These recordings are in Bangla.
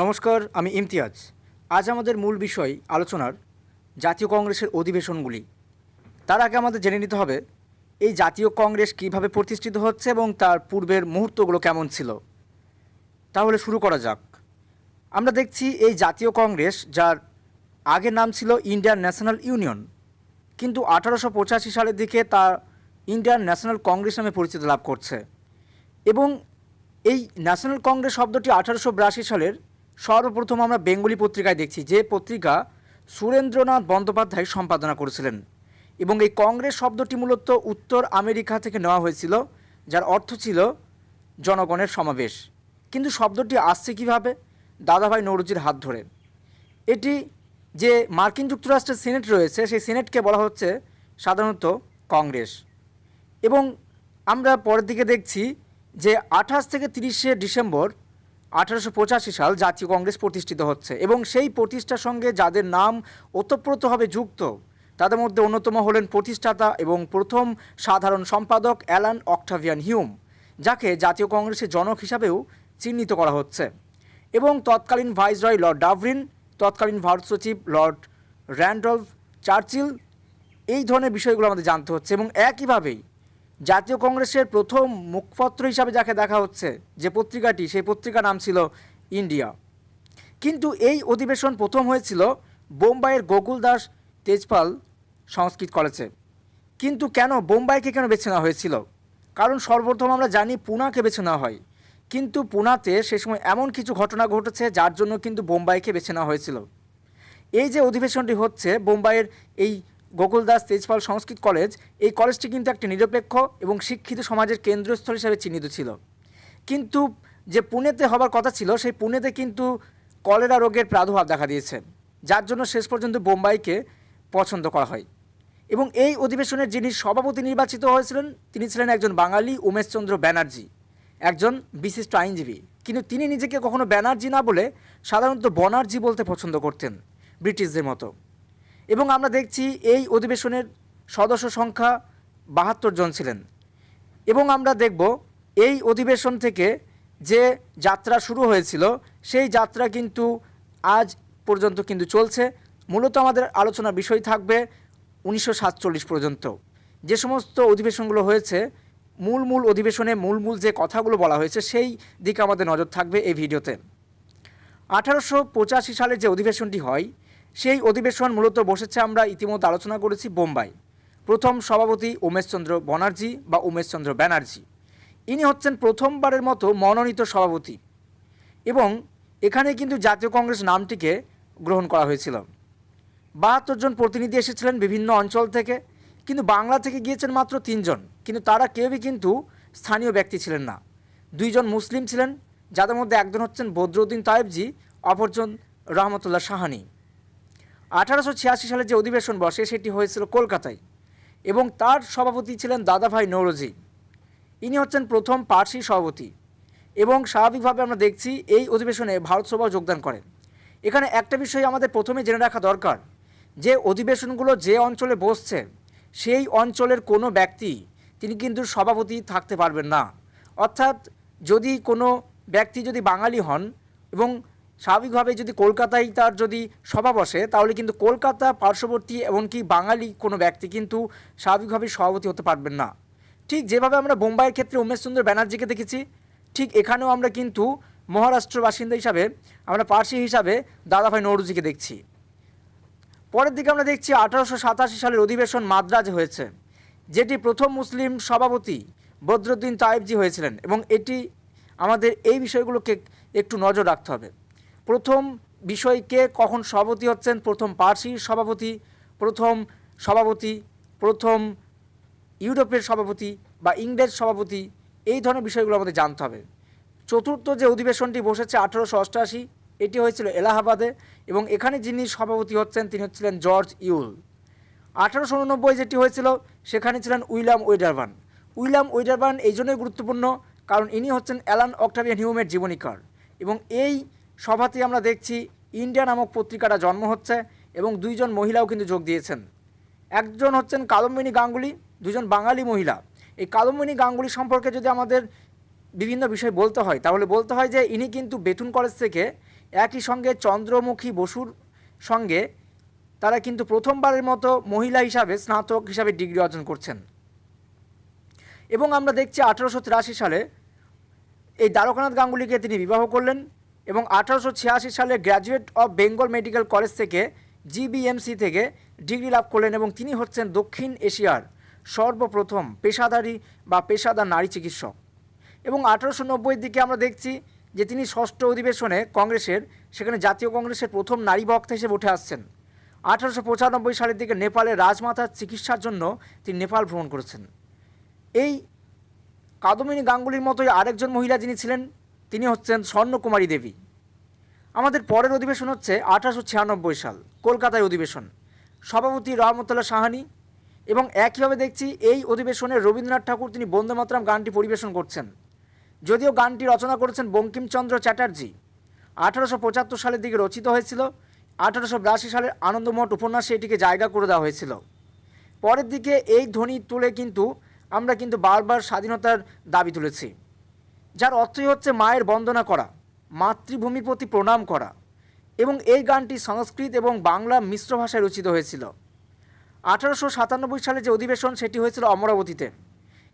নমস্কার, আমি ইমতিয়াজ। আজ আমাদের মূল বিষয় আলোচনার জাতীয় কংগ্রেসের অধিবেশনগুলি। তার আগে আমাদের জেনে নিতে হবে, এই জাতীয় কংগ্রেস কীভাবে প্রতিষ্ঠিত হচ্ছে এবং তার পূর্বের মুহূর্তগুলো কেমন ছিল। তাহলে শুরু করা যাক। আমরা দেখছি এই জাতীয় কংগ্রেস, যার আগের নাম ছিল ইন্ডিয়ান ন্যাশনাল ইউনিয়ন। কিন্তু আঠারোশো পঁচাশি সালের দিকে তা ইন্ডিয়ান ন্যাশনাল কংগ্রেস নামে পরিচিতি লাভ করছে। এবং এই ন্যাশনাল কংগ্রেস শব্দটি আঠারোশো বিরাশি সালের সর্বপ্রথম আমরা বেঙ্গলি পত্রিকায় দেখছি যে পত্রিকা সুরেন্দ্রনাথ বন্দ্যোপাধ্যায় সম্পাদনা করেছিলেন এবং এই কংগ্রেস শব্দটি মূলত উত্তর আমেরিকা থেকে নেওয়া হয়েছিল, যার অর্থ ছিল জনগণের সমাবেশ। কিন্তু শব্দটি আসছে কীভাবে? দাদাভাই নৌরুজির হাত ধরে। এটি যে মার্কিন যুক্তরাষ্ট্রের সিনেট রয়েছে, সেই সিনেটকে বলা হচ্ছে সাধারণত কংগ্রেস। এবং আমরা পরের দিকে দেখছি যে আঠাশ থেকে তিরিশে ডিসেম্বর আঠারোশো পঁচাশি সাল জাতীয় কংগ্রেস প্রতিষ্ঠিত হচ্ছে এবং সেই প্রতিষ্ঠার সঙ্গে যাদের নাম ওতপ্রোতভাবে যুক্ত, তাদের মধ্যে অন্যতম হলেন প্রতিষ্ঠাতা এবং প্রথম সাধারণ সম্পাদক অ্যালান অক্টাভিয়ান হিউম, যাকে জাতীয় কংগ্রেসের জনক হিসাবেও চিহ্নিত করা হচ্ছে। এবং তৎকালীন ভাইসরয় লর্ড ডাভরিন, তৎকালীন ভারত সচিব লর্ড র্যান্ডলফ চার্চিল, এই ধরনের বিষয়গুলো আমাদের জানতে হচ্ছে এবং একইভাবেই জাতীয় কংগ্রেসের প্রথম মুখপত্র হিসাবে যাকে দেখা হচ্ছে, যে পত্রিকাটি, সেই পত্রিকার নাম ছিল ইন্ডিয়া। কিন্তু এই অধিবেশন প্রথম হয়েছিল বোম্বাইয়ের গোকুল দাস তেজপাল সংস্কৃত কলেজে। কিন্তু কেন বোম্বাইকে কেন বেছে নেওয়া হয়েছিল? কারণ সর্বপ্রথম আমরা জানি পুনাকে বেছে নেওয়া হয়। কিন্তু পুনাতে সে সময় এমন কিছু ঘটনা ঘটেছে যার জন্য কিন্তু বোম্বাইকে বেছে নেওয়া হয়েছিল। এই যে অধিবেশনটি হচ্ছে, বোম্বাইয়ের এই গোকুলদাস তেজপাল সংস্কৃত কলেজ, এই কলেজটি কিন্তু একটি নিরপেক্ষ এবং শিক্ষিত সমাজের কেন্দ্রস্থল হিসাবে চিহ্নিত ছিল। কিন্তু যে পুনেতে হবার কথা ছিল, সেই পুনেতে কিন্তু কলেরা রোগের প্রাদুর্ভাব দেখা দিয়েছে, যার জন্য শেষ পর্যন্ত বোম্বাইকে পছন্দ করা হয়। এবং এই অধিবেশনের যিনি সভাপতি নির্বাচিত হয়েছিলেন, তিনি ছিলেন একজন বাঙালি উমেশচন্দ্র ব্যানার্জি, একজন বিশিষ্ট আইনজীবী। কিন্তু তিনি নিজেকে কখনো ব্যানার্জি না বলে সাধারণত বনার্জি বলতে পছন্দ করতেন ব্রিটিশদের মতো। এবং আমরা দেখছি এই অধিবেশনের সদস্য সংখ্যা বাহাত্তর জন ছিলেন। এবং আমরা দেখব এই অধিবেশন থেকে যে যাত্রা শুরু হয়েছিল, সেই যাত্রা কিন্তু আজ পর্যন্ত কিন্তু চলছে। মূলত আমাদের আলোচনার বিষয় থাকবে উনিশশো সাতচল্লিশ পর্যন্ত। যে সমস্ত অধিবেশনগুলো হয়েছে, মূল মূল অধিবেশনে মূল মূল যে কথাগুলো বলা হয়েছে, সেই দিকে আমাদের নজর থাকবে এই ভিডিওতে। আঠারোশো পঁচাশি সালে যে অধিবেশনটি হয় সেই অধিবেশন মূলত বসেছে আমরা ইতিমধ্যে আলোচনা করেছি বোম্বাই। প্রথম সভাপতি উমেশচন্দ্র বনার্জি বা উমেশচন্দ্র ব্যানার্জি। ইনি হচ্ছেন প্রথমবারের মতো মনোনীত সভাপতি এবং এখানে কিন্তু জাতীয় কংগ্রেস নামটিকে গ্রহণ করা হয়েছিল। বাহাত্তর জন প্রতিনিধি এসেছিলেন বিভিন্ন অঞ্চল থেকে, কিন্তু বাংলা থেকে গিয়েছেন মাত্র তিনজন কিন্তু তারা কেউই কিন্তু স্থানীয় ব্যক্তি ছিলেন না। দুইজন মুসলিম ছিলেন, যাদের মধ্যে একজন হচ্ছেন বদরুদ্দিন তায়েবজি, অপরজন রহমতুল্লাহ সাহানি। আঠারোশো ছিয়াশি সালে যে অধিবেশন বসে, সেটি হয়েছিল কলকাতায় এবং তার সভাপতি ছিলেন দাদাভাই নৌরজি। ইনি হচ্ছেন প্রথম পার্সি সভাপতি এবং স্বাভাবিকভাবে আমরা দেখছি এই অধিবেশনে ভারত সভাও যোগদান করেন। এখানে একটা বিষয় আমাদের প্রথমে জেনে রাখা দরকার যে অধিবেশনগুলো যে অঞ্চলে বসছে, সেই অঞ্চলের কোনো ব্যক্তি, তিনি কিন্তু সভাপতি থাকতে পারবেন না। অর্থাৎ যদি কোনো ব্যক্তি যদি বাঙালি হন এবং স্বাভাবিকভাবে যদি কলকাতায় তার যদি সভা বসে, তাহলে কিন্তু কলকাতা পার্শ্ববর্তী এমনকি বাঙালি কোনো ব্যক্তি কিন্তু স্বাভাবিকভাবে সভাপতি হতে পারবেন না। ঠিক যেভাবে আমরা বোম্বাইয়ের ক্ষেত্রে উমেশ চন্দ্র ব্যানার্জিকে দেখেছি, ঠিক এখানেও আমরা কিন্তু মহারাষ্ট্র বাসিন্দা হিসাবে, আমরা পার্সি হিসাবে দাদাভাই নৌরুজিকে দেখছি। পরের দিকে আমরা দেখছি আঠারোশো সাতাশি সালের অধিবেশন মাদ্রাজে হয়েছে, যেটি প্রথম মুসলিম সভাপতি বদরুদ্দিন তায়েবজি হয়েছিলেন এবং এটি আমাদের এই বিষয়গুলোকে একটু নজর রাখতে হবে। প্রথম বিষয়কে কখন সভাপতি হচ্ছেন? প্রথম পার্সি সভাপতি, প্রথম সভাপতি, প্রথম ইউরোপের সভাপতি বা ইংরেজ সভাপতি, এই ধরনের বিষয়গুলো আমাদের জানতে হবে। চতুর্থ যে অধিবেশনটি বসেছে আঠেরোশো অষ্টআশি এটি হয়েছিল এলাহাবাদে এবং এখানে যিনি সভাপতি হচ্ছেন, তিনি হচ্ছিলেন জর্জ ইউল। আঠারোশো উননব্বই যেটি হয়েছিল, সেখানে ছিলেন উইলিয়াম ওয়েডারবান উইলিয়াম ওয়েডারবান এই জন্যই গুরুত্বপূর্ণ, কারণ ইনি হচ্ছেন অ্যালান অক্টাভিয়ান হিউমের জীবনীকার এবং এই সভাতে আমরা দেখছি ইন্ডিয়া নামক পত্রিকাটা জন্ম হচ্ছে এবং দুইজন মহিলাও কিন্তু যোগ দিয়েছেন। একজন হচ্ছেন কাদম্বিনী গাঙ্গুলি, দুজন বাঙালি মহিলা। এই কাদম্বিনী গাঙ্গুলি সম্পর্কে যদি আমাদের বিভিন্ন বিষয় বলতে হয়, তাহলে বলতে হয় যে ইনি কিন্তু বেতুন কলেজ থেকে একই সঙ্গে চন্দ্রমুখী বসুর সঙ্গে তারা কিন্তু প্রথমবারের মতো মহিলা হিসাবে, স্নাতক হিসাবে ডিগ্রি অর্জন করছেন। এবং আমরা দেখছি আঠারোশো সালে এই দ্বারকানাথ গাঙ্গুলিকে তিনি বিবাহ করলেন। এবং আঠারোশো ছিয়াশি সালে graduate of Bengal medical college থেকে জিবিএমসি থেকে ডিগ্রি লাভ করলেন এবং তিনি হচ্ছেন দক্ষিণ এশিয়ার সর্বপ্রথম পেশাদারী বা পেশাদার নারী চিকিৎসক। এবং আঠারোশো নব্বইয়ের দিকে আমরা দেখছি যে তিনি ষষ্ঠ অধিবেশনে কংগ্রেসের, সেখানে জাতীয় কংগ্রেসের প্রথম নারী বক্তা হিসেবে উঠে আসছেন। আঠারোশো পঁচানব্বই সালের দিকে নেপালের রাজমাতার চিকিৎসার জন্য তিনি নেপাল ভ্রমণ করেছেন। এই কাদমিনী গাঙ্গুলির মতোই আরেকজন মহিলা যিনি ছিলেন তিনি হচ্ছেন স্বর্ণকুমারী দেবী। আমাদের পরের অধিবেশন হচ্ছে আঠারোশো ছিয়ানব্বই সাল, কলকাতায় অধিবেশন। সভাপতি রহমতুল্লাহ সাহানি এবং একইভাবে দেখছি এই অধিবেশনে রবীন্দ্রনাথ ঠাকুর তিনি বন্দে মাতরম গানটি পরিবেশন করছেন। যদিও গানটি রচনা করেছেন বঙ্কিমচন্দ্র চ্যাটার্জি। আঠারোশো পঁচাত্তর সালের দিকে রচিত হয়েছিল। আঠারোশো বিরাশি সালের আনন্দমঠ উপন্যাসে এটিকে জায়গা করে দেওয়া হয়েছিল। পরের দিকে এই ধ্বনি তুলে কিন্তু আমরা কিন্তু বারবার স্বাধীনতার দাবি তুলেছি। যার অর্থই হচ্ছে মায়ের বন্দনা করা মাতৃভূমির প্রতি প্রণাম করা এবং এই গানটি সংস্কৃত এবং বাংলা মিশ্র ভাষায় রচিত হয়েছিল। আঠারোশো সাতানব্বই সালে যে অধিবেশন, সেটি হয়েছিল অমরাবতীতে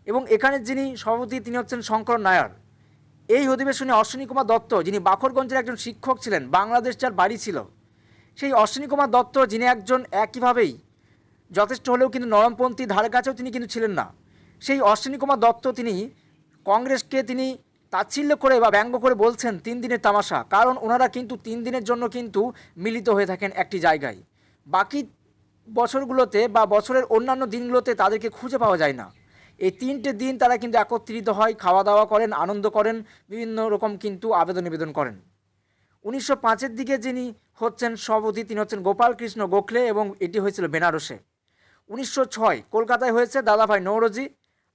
এবং এখানে যিনি সভাপতি, তিনি হচ্ছেন শঙ্কর নায়ার। এই অধিবেশনে অশ্বিনী কুমার দত্ত, যিনি বাখরগঞ্জের একজন শিক্ষক ছিলেন, বাংলাদেশ যার বাড়ি ছিল, সেই অশ্বিনী কুমার দত্ত যিনি একজন একইভাবেই যথেষ্ট হলেও কিন্তু নরমপন্থী ধারে কাছেও তিনি কিন্তু ছিলেন না। সেই অশ্বিনী কুমার দত্ত তিনি কংগ্রেসকে তিনি তাচ্ছিল্য করে বা ব্যঙ্গ করে বলছেন তিন দিনের তামাশা, কারণ ওনারা কিন্তু তিন দিনের জন্য কিন্তু মিলিত হয়ে থাকেন একটি জায়গায়। বাকি বছরগুলোতে বা বছরের অন্যান্য দিনগুলোতে তাদেরকে খুঁজে পাওয়া যায় না। এই তিনটে দিন তারা কিন্তু একত্রিত হয় খাওয়া দাওয়া করেন, আনন্দ করেন, বিভিন্ন রকম কিন্তু আবেদন নিবেদন করেন। উনিশশো পাঁচের দিকে যিনি হচ্ছেন সভাপতি, তিনি হচ্ছেন গোপাল কৃষ্ণ গোখলে এবং এটি হয়েছিল বেনারসে। উনিশশো ছয়, কলকাতায় হয়েছে দাদাভাই নৌরজি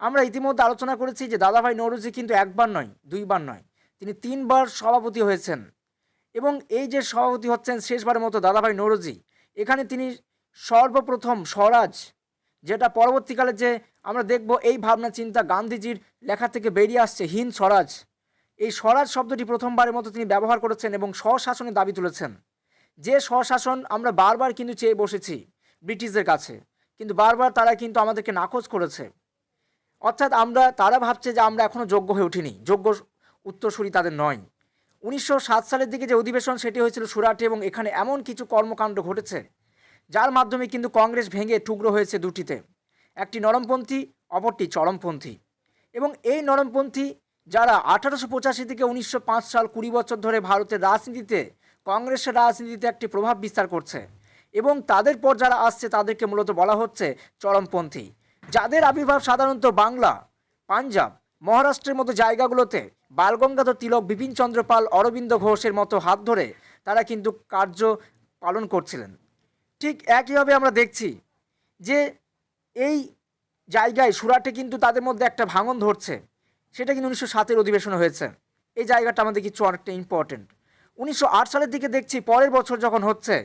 আমরা ইতিমধ্যে আলোচনা করেছি যে দাদাভাই নৌরজি কিন্তু একবার নয়, দুইবার নয়। তিনি তিনবার সভাপতি হয়েছেন। এবং এই যে সভাপতি হচ্ছেন শেষবারের মতো দাদাভাই নৌরজি এখানে তিনি সর্বপ্রথম স্বরাজ, যেটা পরবর্তীকালে যে আমরা দেখব এই ভাবনা চিন্তা গান্ধীজির লেখা থেকে বেরিয়ে আসছে হিন্দ স্বরাজ। এই স্বরাজ শব্দটি প্রথমবারের মতো তিনি ব্যবহার করেছেন এবং স্বশাসনের দাবি তুলেছেন। যে স্বশাসন আমরা বারবার কিন্তু চেয়ে বসেছি ব্রিটিশদের কাছে, কিন্তু বারবার তারা কিন্তু আমাদেরকে নাকচ করেছে। অর্থাৎ আমরা, তারা ভাবছে যে আমরা এখনও যোগ্য হয়ে উঠিনি। যোগ্য উত্তরসূরি তাদের নয়। উনিশশো সালের দিকে যে অধিবেশন, সেটি হয়েছিল সুরাটে এবং এখানে এমন কিছু কর্মকাণ্ড ঘটেছে, যার মাধ্যমে কিন্তু কংগ্রেস ভেঙে টুকরো হয়েছে দুটিতে। একটি নরমপন্থী, অপরটি চরমপন্থী। এবং এই নরমপন্থী, যারা আঠারোশো পঁচাশি থেকে উনিশশো পাঁচ সাল কুড়ি বছর ধরে ভারতের রাজনীতিতে, কংগ্রেসের রাজনীতিতে একটি প্রভাব বিস্তার করছে এবং তাদের পর যারা আসছে, তাদেরকে মূলত বলা হচ্ছে চরমপন্থী। যাদের আবির্ভাব সাধারণত বাংলা, পাঞ্জাব, মহারাষ্ট্রের মতো জায়গাগুলোতে, বালগঙ্গাধর তিলক, বিপিন চন্দ্রপাল অরবিন্দ ঘোষের মতো হাত ধরে তারা কিন্তু কার্য পালন করছিলেন। ঠিক একইভাবে আমরা দেখছি যে এই জায়গায় সুরাটে কিন্তু তাদের মধ্যে একটা ভাঙন ধরছে। সেটা কিন্তু উনিশশো সাতের অধিবেশন হয়েছে। এই জায়গাটা আমাদের কিছু অনেকটা ইম্পর্টেন্ট উনিশশো আট সালের দিকে দেখছি পরের বছর যখন হচ্ছে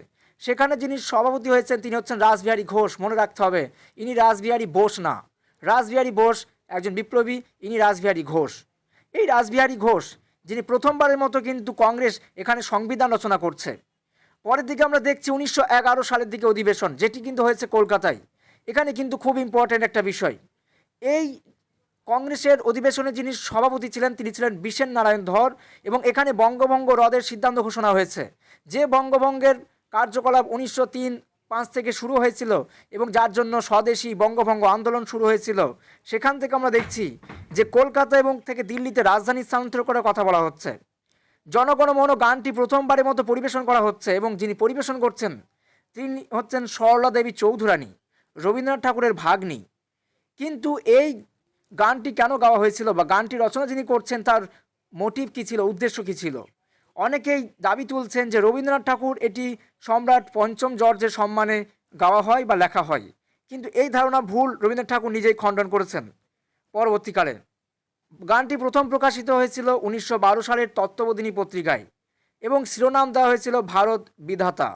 সেখানে যিনি সভাপতি হয়েছেন, তিনি হচ্ছেন রাসবিহারী ঘোষ। মনে রাখতে হবে, ইনি রাসবিহারী বোস না। রাসবিহারী বোস একজন বিপ্লবী, ইনি রাসবিহারী ঘোষ। এই রাসবিহারী ঘোষ, যিনি প্রথমবারের মতো কিন্তু কংগ্রেস এখানে সংবিধান রচনা করছে। পরের দিকে আমরা দেখছি উনিশশো এগারো সালের দিকে অধিবেশন, যেটি কিন্তু হয়েছে কলকাতায়। এখানে কিন্তু খুব ইম্পর্ট্যান্ট একটা বিষয়। এই কংগ্রেসের অধিবেশনে যিনি সভাপতি ছিলেন, তিনি ছিলেন বিশেন নারায়ণ ধর এবং এখানে বঙ্গভঙ্গ রদের সিদ্ধান্ত ঘোষণা হয়েছে। যে বঙ্গভঙ্গের কার্যকলাপ উনিশশো তিন পাঁচ থেকে শুরু হয়েছিল এবং যার জন্য স্বদেশী বঙ্গভঙ্গ আন্দোলন শুরু হয়েছিল। সেখান থেকে আমরা দেখছি যে কলকাতা এবং থেকে দিল্লিতে রাজধানী স্থানান্তর করার কথা বলা হচ্ছে। জনগণমন গানটি প্রথমবারের মতো পরিবেশন করা হচ্ছে এবং যিনি পরিবেশন করছেন, তিনি হচ্ছেন সরলা দেবী চৌধুরানী, রবীন্দ্রনাথ ঠাকুরের ভাগ্নি। কিন্তু এই গানটি কেন গাওয়া হয়েছিল বা গানটি রচনা যিনি করছেন তার মোটিভ কী ছিল, উদ্দেশ্য কী ছিল? অনেকেই দাবি তুলছেন যে রবীন্দ্রনাথ ঠাকুর এটি সম্রাট পঞ্চম জর্জের সম্মানে গাওয়া হয় বা লেখা হয়। কিন্তু এই ধারণা ভুল রবীন্দ্রনাথ ঠাকুর নিজেই খণ্ডন করেছেন। পরবর্তীকালে গানটি প্রথম প্রকাশিত হয়েছিল উনিশশো বারো সালের তত্ত্ববোধিনী পত্রিকায় এবং শিরোনাম দেওয়া হয়েছিল ভারত বিধাতা।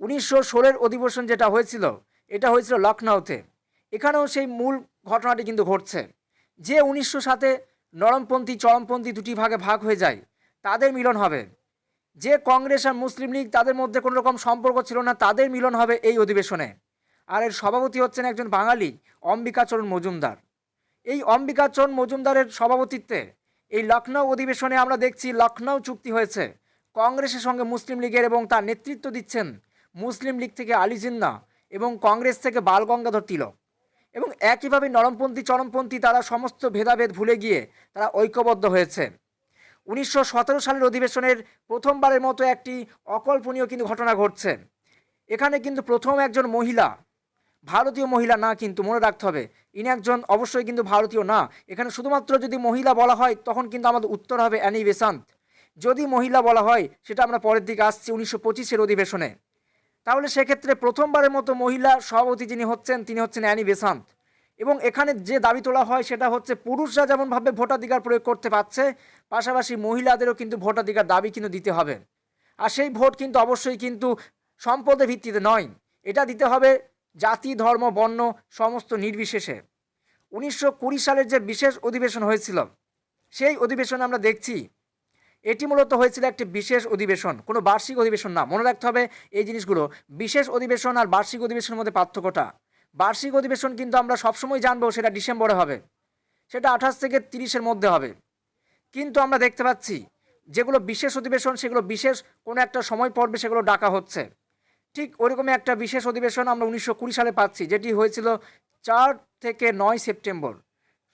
উনিশশো ষোলের অধিবেশন যেটা হয়েছিল, এটা হয়েছিল লখনৌতে এখানেও সেই মূল ঘটনাটি কিন্তু ঘটছে। যে উনিশশো সাতে নরমপন্থী, চরমপন্থী দুটি ভাগে ভাগ হয়ে যায় তাদের মিলন হবে। যে কংগ্রেস আর মুসলিম লীগ তাদের মধ্যে কোনো রকম সম্পর্ক ছিল না, তাদের মিলন হবে এই অধিবেশনে। আর এর সভাপতি হচ্ছেন একজন বাঙালি, অম্বিকাচরণ মজুমদার। এই অম্বিকাচরণ মজুমদারের সভাপতিত্বে এই লখনৌ অধিবেশনে আমরা দেখছি লখনৌ চুক্তি হয়েছে। কংগ্রেসের সঙ্গে মুসলিম লীগের এবং তার নেতৃত্ব দিচ্ছেন মুসলিম লীগ থেকে আলী জিন্না এবং কংগ্রেস থেকে বাল গঙ্গাধর তিলক। এবং একইভাবে নরমপন্থী, চরমপন্থী তারা সমস্ত ভেদাভেদ ভুলে গিয়ে তারা ঐক্যবদ্ধ হয়েছে। উনিশশো সতেরো সালের অধিবেশনের প্রথমবারের মতো একটি অকল্পনীয় কিন্তু ঘটনা ঘটছে। এখানে কিন্তু প্রথম একজন মহিলা, ভারতীয় মহিলা না কিন্তু, মনে রাখতে হবে, ইনি একজন অবশ্যই কিন্তু ভারতীয় না। এখানে শুধুমাত্র যদি মহিলা বলা হয়, তখন কিন্তু আমাদের উত্তর হবে অ্যানি বেসান্ত। যদি মহিলা বলা হয়, সেটা আমরা পরের দিকে আসছি উনিশশো পঁচিশের অধিবেশনে। তাহলে সেক্ষেত্রে প্রথমবারের মতো মহিলা সভাপতি যিনি হচ্ছেন, তিনি হচ্ছেন অ্যানি বেসান্ত। এবং এখানে যে দাবি তোলা হয় সেটা হচ্ছে পুরুষরা যেমনভাবে ভোটাধিকার প্রয়োগ করতে পারছে, পাশাপাশি মহিলাদেরও কিন্তু ভোটাধিকার দাবি কিন্তু দিতে হবে। আর সেই ভোট কিন্তু অবশ্যই কিন্তু সম্পদের ভিত্তিতে নয়। এটা দিতে হবে জাতি, ধর্ম, বর্ণ, সমস্ত নির্বিশেষে। উনিশশো কুড়ি সালের যে বিশেষ অধিবেশন হয়েছিল, সেই অধিবেশনে আমরা দেখছি, এটি মূলত হয়েছিল একটি বিশেষ অধিবেশন, কোনো বার্ষিক অধিবেশন না। মনে রাখতে হবে এই জিনিসগুলো, বিশেষ অধিবেশন আর বার্ষিক অধিবেশনের মধ্যে পার্থক্যটা। বার্ষিক অধিবেশন কিন্তু আমরা সবসময় জানব সেটা ডিসেম্বরে হবে, সেটা আঠাশ থেকে তিরিশের মধ্যে হবে। কিন্তু আমরা দেখতে পাচ্ছি যেগুলো বিশেষ অধিবেশন, সেগুলো বিশেষ কোনো একটা সময় পর্বে সেগুলো ডাকা হচ্ছে। ঠিক ওরকমই একটা বিশেষ অধিবেশন আমরা উনিশশো কুড়ি সালে পাচ্ছি, যেটি হয়েছিল চার থেকে নয় সেপ্টেম্বর।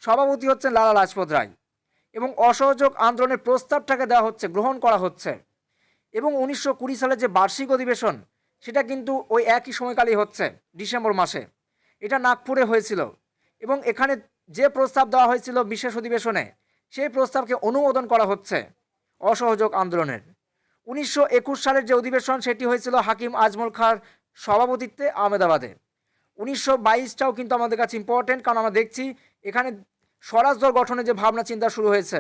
সভাপতি হচ্ছেন লালা লাজপত রায় এবং অসহযোগ আন্দোলনের প্রস্তাবটাকে দেওয়া হচ্ছে, গ্রহণ করা হচ্ছে। এবং উনিশশো কুড়ি সালের যে বার্ষিক অধিবেশন, সেটা কিন্তু ওই একই সময়কালেই হচ্ছে, ডিসেম্বর মাসে। এটা নাগপুরে হয়েছিল। এবং এখানে যে প্রস্তাব দেওয়া হয়েছিল বিশেষ অধিবেশনে, সেই প্রস্তাবকে অনুমোদন করা হচ্ছে অসহযোগ আন্দোলনের। উনিশশো একুশ সালের যে অধিবেশন, সেটি হয়েছিল হাকিম আজমল খাঁর সভাপতিত্বে আহমেদাবাদে। উনিশশো বাইশটাও কিন্তু আমাদের কাছে ইম্পর্টেন্ট কারণ আমরা দেখছি এখানে স্বরাজ দল গঠনের যে ভাবনা, চিন্তা শুরু হয়েছে।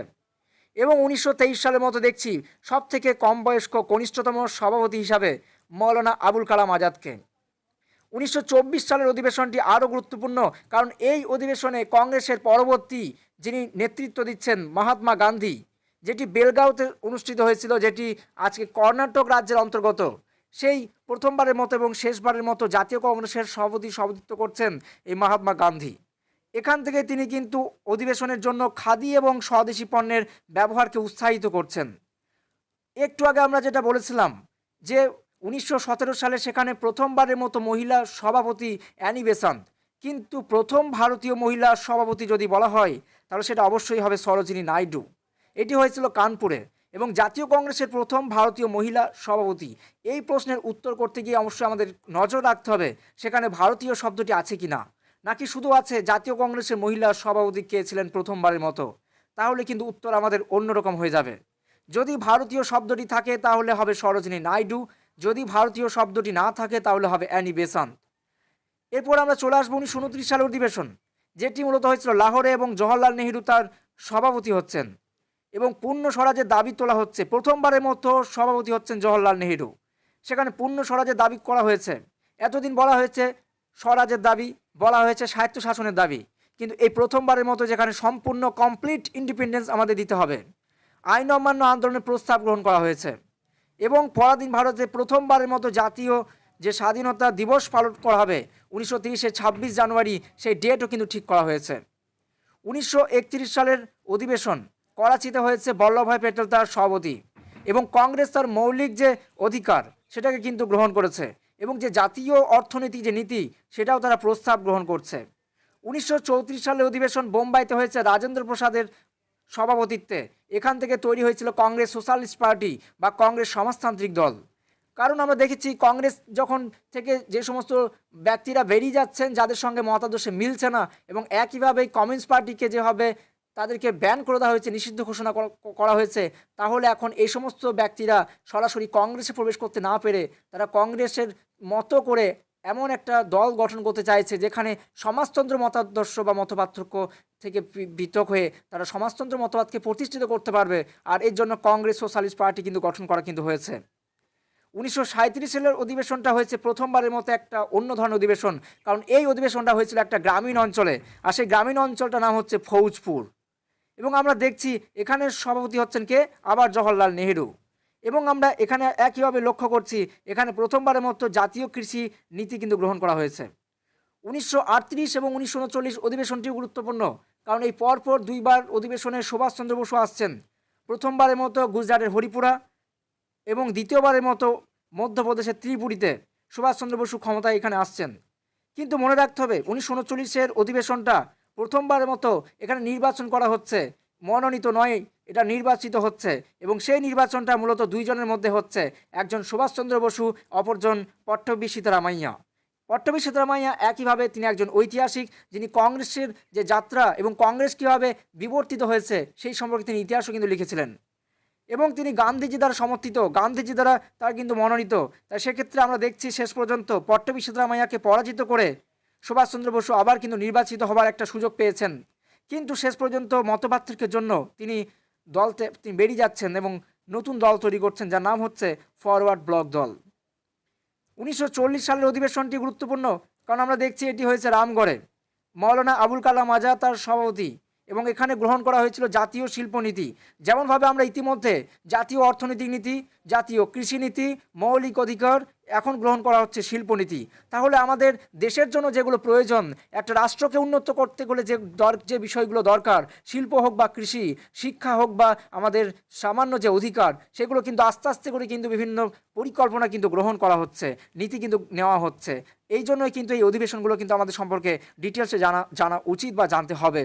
এবং উনিশশো তেইশ সালের মতো দেখছি সব থেকে কম বয়স্ক, কনিষ্ঠতম সভাপতি হিসাবে মৌলানা আবুল কালাম আজাদকে। উনিশশো চব্বিশ সালের অধিবেশনটি আরও গুরুত্বপূর্ণ কারণ এই অধিবেশনে কংগ্রেসের পরবর্তী যিনি নেতৃত্ব দিচ্ছেন মহাত্মা গান্ধী, যেটি বেলগাঁওতে অনুষ্ঠিত হয়েছিল, যেটি আজকে কর্ণাটক রাজ্যের অন্তর্গত। সেই প্রথমবারের মতো এবং শেষবারের মতো জাতীয় কংগ্রেসের সভাপতি সভাপতিত্ব করছেন এই মহাত্মা গান্ধী। এখান থেকে তিনি কিন্তু অধিবেশনের জন্য খাদি এবং স্বদেশি পণ্যের ব্যবহারকে উৎসাহিত করছেন। একটু আগে আমরা যেটা বলেছিলাম যে উনিশশো সতেরো সালে সেখানে প্রথমবারের মতো মহিলা সভাপতি অ্যানি বেসান্ত। কিন্তু প্রথম ভারতীয় মহিলা সভাপতি যদি বলা হয়, তাহলে সেটা অবশ্যই হবে সরোজিনী নাইডু। এটি হয়েছিল কানপুরে এবং জাতীয় কংগ্রেসের প্রথম ভারতীয় মহিলা সভাপতি। এই প্রশ্নের উত্তর করতে গিয়ে অবশ্যই আমাদের নজর রাখতে হবে, সেখানে ভারতীয় শব্দটি আছে কি না নাকি শুধু আছে জাতীয় কংগ্রেসের মহিলা সভাপতি কে ছিলেন প্রথমবারের মতো? তাহলে কিন্তু উত্তর আমাদের অন্যরকম হয়ে যাবে। যদি ভারতীয় শব্দটি থাকে, তাহলে হবে সরোজিনী নাইডু। যদি ভারতীয় শব্দটি না থাকে, তাহলে হবে অ্যানি বেসান্ত এরপর আমরা চলে আসব উনিশশো উনত্রিশ সালের অধিবেশন, যেটি মূলত হয়েছিল লাহোরে এবং জওহরলাল নেহেরু তার সভাপতি হচ্ছেন এবং পূর্ণ স্বরাজের দাবি তোলা হচ্ছে। প্রথমবারের মতো সভাপতি হচ্ছেন জওহরলাল নেহেরু। সেখানে পূর্ণ স্বরাজের দাবি করা হয়েছে। এতদিন বলা হয়েছে স্বরাজের দাবি, বলা হয়েছে স্বায়ত্ত শাসনের দাবি। কিন্তু এই প্রথমবারের মতো যেখানে সম্পূর্ণ কমপ্লিট ইন্ডিপেন্ডেন্স আমাদের দিতে হবে। আইন অমান্য আন্দোলনের প্রস্তাব গ্রহণ করা হয়েছে। এবং পরাধীন ভারতে প্রথমবারের মতো জাতীয় যে স্বাধীনতা দিবস পালন করা হবে, উনিশশো তিরিশে ছাব্বিশ জানুয়ারি সেই ডেটও কিন্তু ঠিক করা হয়েছে। উনিশশো একত্রিশ সালের অধিবেশন করাচিতে হয়েছে বল্লভভাই প্যাটেল তার সভাপতি এবং কংগ্রেস তার মৌলিক যে অধিকার সেটাকে কিন্তু গ্রহণ করেছে এবং যে জাতীয় অর্থনীতি যে নীতি সেটাও তারা প্রস্তাব গ্রহণ করছে। উনিশশো চৌত্রিশ সালের অধিবেশন বোম্বাইতে হয়েছে রাজেন্দ্র প্রসাদের সভাপতিত্বে। এখান থেকে তৈরি হয়েছিল কংগ্রেস সোশ্যালিস্ট পার্টি বা কংগ্রেস সমাজতান্ত্রিক দল। কারণ আমরা দেখেছি, কংগ্রেস যখন থেকে যে সমস্ত ব্যক্তিরা বেরিয়ে যাচ্ছেন, যাদের সঙ্গে মতাদর্শে মিলছে না এবং একইভাবে কমিউনিস্ট পার্টিকে যেভাবে তাদেরকে ব্যান করে দেওয়া হয়েছে, নিষিদ্ধ ঘোষণা করা- হয়েছে, তাহলে এখন এই সমস্ত ব্যক্তিরা সরাসরি কংগ্রেসে প্রবেশ করতে না পেরে তারা কংগ্রেসের মতো করে এমন একটা দল গঠন করতে চাইছে যেখানে সমাজতন্ত্র মতাদর্শ বা মতপার্থক্য থেকে পৃথক হয়ে তারা সমাজতন্ত্র মতবাদকে প্রতিষ্ঠিত করতে পারবে। আর এর জন্য কংগ্রেস সোশ্যালিস্ট পার্টি কিন্তু গঠন করা কিন্তু হয়েছে। উনিশশো সালের অধিবেশনটা হয়েছে প্রথমবারের মতো একটা অন্য ধরনের অধিবেশন। কারণ এই অধিবেশনটা হয়েছিল একটা গ্রামীণ অঞ্চলে। আর সেই গ্রামীণ অঞ্চলটার নাম হচ্ছে ফৌজপুর। এবং আমরা দেখছি এখানের সভাপতি হচ্ছেন কে? আবার জওহরলাল নেহেরু। এবং আমরা এখানে একইভাবে লক্ষ্য করছি, এখানে প্রথমবারের মতো জাতীয় কৃষি নীতি কিন্তু গ্রহণ করা হয়েছে। উনিশশো আটত্রিশ এবং উনিশশো উনচল্লিশ অধিবেশনটিও গুরুত্বপূর্ণ, কারণ এই পরপর দুইবার অধিবেশনে সুভাষচন্দ্র বসু আসছেন। প্রথমবারের মতো গুজরাটের হরিপুরা এবং দ্বিতীয়বারের মতো মধ্যপ্রদেশের ত্রিপুরীতে সুভাষচন্দ্র বসু ক্ষমতায় এখানে আসছেন। কিন্তু মনে রাখতে হবে, উনিশশো উনচল্লিশের অধিবেশনটা প্রথমবারের মতো এখানে নির্বাচন করা হচ্ছে। মনোনীত নয় এটা নির্বাচিত হচ্ছে এবং সেই নির্বাচনটা মূলত দুইজনের মধ্যে হচ্ছে, একজন সুভাষচন্দ্র বসু, অপরজন পট্টবী সীতারামাইয়া। পট্টবী সীতারামাইয়া একইভাবে তিনি একজন ঐতিহাসিক, যিনি কংগ্রেসের যে যাত্রা এবং কংগ্রেস কীভাবে বিবর্তিত হয়েছে, সেই সম্পর্কে তিনি ইতিহাসও কিন্তু লিখেছিলেন। এবং তিনি গান্ধীজি দ্বারা সমর্থিত, গান্ধীজি দ্বারা তার কিন্তু মনোনীত। তাই সেক্ষেত্রে আমরা দেখছি শেষ পর্যন্ত পট্টবী সীতারামাইয়াকে পরাজিত করে সুভাষচন্দ্র বসু আবার কিন্তু নির্বাচিত হবার একটা সুযোগ পেয়েছেন। কিন্তু শেষ পর্যন্ত মতপার্থক্যের জন্য তিনি দল তিনি বেরিয়ে যাচ্ছেন এবং নতুন দল তৈরি করছেন, যার নাম হচ্ছে ফরওয়ার্ড ব্লক দল। উনিশশো চল্লিশ সালের অধিবেশনটি গুরুত্বপূর্ণ কারণ আমরা দেখছি এটি হয়েছে রামগড়ে। মৌলানা আবুল কালাম আজাদ তার সভাপতি এবং এখানে গ্রহণ করা হয়েছিল জাতীয় শিল্পনীতি। যেমনভাবে আমরা ইতিমধ্যে জাতীয় অর্থনৈতিক নীতি, জাতীয় কৃষি নীতি, মৌলিক অধিকার এখন গ্রহণ করা হচ্ছে শিল্পনীতি। তাহলে আমাদের দেশের জন্য যেগুলো প্রয়োজন, একটা রাষ্ট্রকে উন্নত করতে গেলে যে দর, যে বিষয়গুলো দরকার, শিল্প হোক বা কৃষি, শিক্ষা হোক বা আমাদের সামান্য যে অধিকার, সেগুলো কিন্তু আস্তে আস্তে করে কিন্তু বিভিন্ন পরিকল্পনা কিন্তু গ্রহণ করা হচ্ছে, নীতি কিন্তু নেওয়া হচ্ছে। এই জন্যই কিন্তু এই অধিবেশনগুলো কিন্তু আমাদের সম্পর্কে ডিটেলসে জানা জানা উচিত বা জানতে হবে।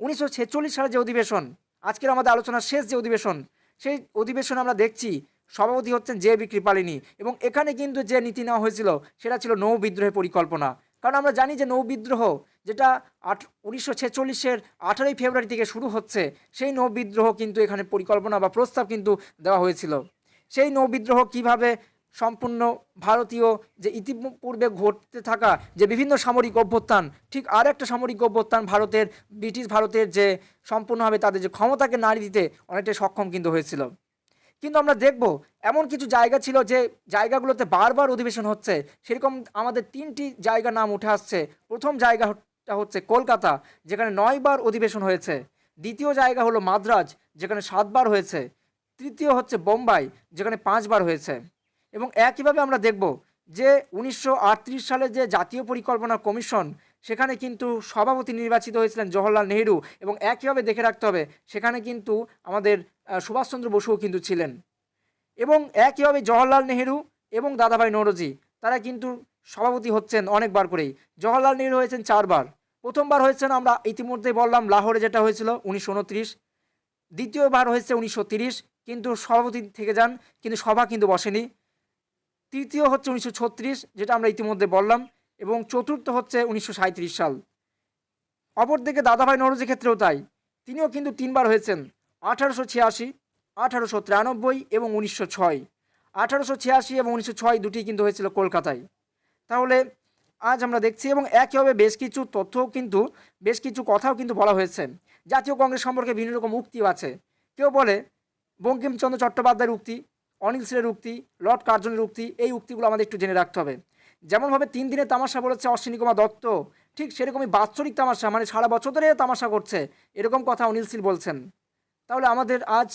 উনিশশো ছেচল্লিশ সালে যে অধিবেশন, আজকের আমাদের আলোচনার শেষ যে অধিবেশন, সেই অধিবেশন আমরা দেখছি সভাপতি হচ্ছেন জে বি কৃপালিনী। এবং এখানে কিন্তু যে নীতি নেওয়া হয়েছিল, সেটা ছিল নৌ বিদ্রোহের পরিকল্পনা। কারণ আমরা জানি যে নৌ বিদ্রোহ, যেটা আট উনিশশো ছেচল্লিশের আঠারোই ফেব্রুয়ারি থেকে শুরু হচ্ছে, সেই নৌ বিদ্রোহ কিন্তু এখানে পরিকল্পনা বা প্রস্তাব কিন্তু দেওয়া হয়েছিল। সেই নৌ বিদ্রোহ কীভাবে সম্পূর্ণ ভারতীয় যে ইতিপূর্বে ঘটতে থাকা যে বিভিন্ন সামরিক অভ্যুত্থান, ঠিক আর একটা সামরিক অভ্যুত্থান ভারতের, ব্রিটিশ ভারতের যে সম্পূর্ণভাবে তাদের যে ক্ষমতাকে নাড়ি দিতে অনেকটাই সক্ষম কিন্তু হয়েছিল। কিন্তু আমরা দেখব, এমন কিছু জায়গা ছিল যে জায়গাগুলোতে বারবার অধিবেশন হচ্ছে। সেরকম আমাদের তিনটি জায়গা নাম উঠে আসছে। প্রথম জায়গাটা হচ্ছে কলকাতা, যেখানে নয়বার অধিবেশন হয়েছে। দ্বিতীয় জায়গা হলো মাদ্রাজ, যেখানে সাতবার হয়েছে। তৃতীয় হচ্ছে বোম্বাই, যেখানে পাঁচবার হয়েছে। এবং একইভাবে আমরা দেখব যে উনিশশো আটত্রিশ সালে যে জাতীয় পরিকল্পনা কমিশন, সেখানে কিন্তু সভাপতি নির্বাচিত হয়েছিলেন জওহরলাল নেহেরু। এবং একইভাবে দেখে রাখতে হবে, সেখানে কিন্তু আমাদের সুভাষচন্দ্র বসুও কিন্তু ছিলেন। এবং একইভাবে জওহরলাল নেহেরু এবং দাদাভাই নৌরোজি তারা কিন্তু সভাপতি হচ্ছেন অনেকবার করেই। জওহরলাল নেহেরু হয়েছেন চারবার। প্রথমবার হয়েছেন আমরা ইতিমধ্যে বললাম, লাহোরে যেটা হয়েছিল উনিশশো উনত্রিশ, দ্বিতীয়বার হয়েছে উনিশশো তিরিশ, কিন্তু সভাপতি থেকে যান, কিন্তু সভা কিন্তু বসেনি। তৃতীয় হচ্ছে উনিশশো ছত্রিশ, যেটা আমরা ইতিমধ্যে বললাম, এবং চতুর্থ হচ্ছে উনিশশো সাঁইত্রিশ সাল। অপরদিকে দাদাভাই নরোজির ক্ষেত্রেও তাই। তিনিও কিন্তু তিনবার হয়েছেন। আঠারোশো ছিয়াশি, আঠারোশো তিরানব্বই এবং উনিশশো ছয়। আঠারোশো ছিয়াশি এবং উনিশশো ছয় দুটি কিন্তু হয়েছিল কলকাতায়। তাহলে আজ আমরা দেখছি এবং একইভাবে বেশ কিছু তথ্যও কিন্তু, বেশ কিছু কথাও কিন্তু বলা হয়েছে। জাতীয় কংগ্রেস সম্পর্কে বিভিন্ন রকম উক্তিও আছে। কেউ বলে, বঙ্কিমচন্দ্র চট্টোপাধ্যায়ের উক্তি, অনিল সেনের উক্তি, লর্ড কার্জনের উক্তি, এই উক্তিগুলো আমাদের একটু জেনে রাখতে হবে। যেমনভাবে তিন দিনের তামাশা বলেছে অশ্বিনী কুমার দত্ত, ঠিক সেরকমই বাৎসরিক তামাশা মানে সারা বছর ধরে তামাশা করছে, এরকম কথা অনিল সিল বলছেন। তাহলে আমাদের আজ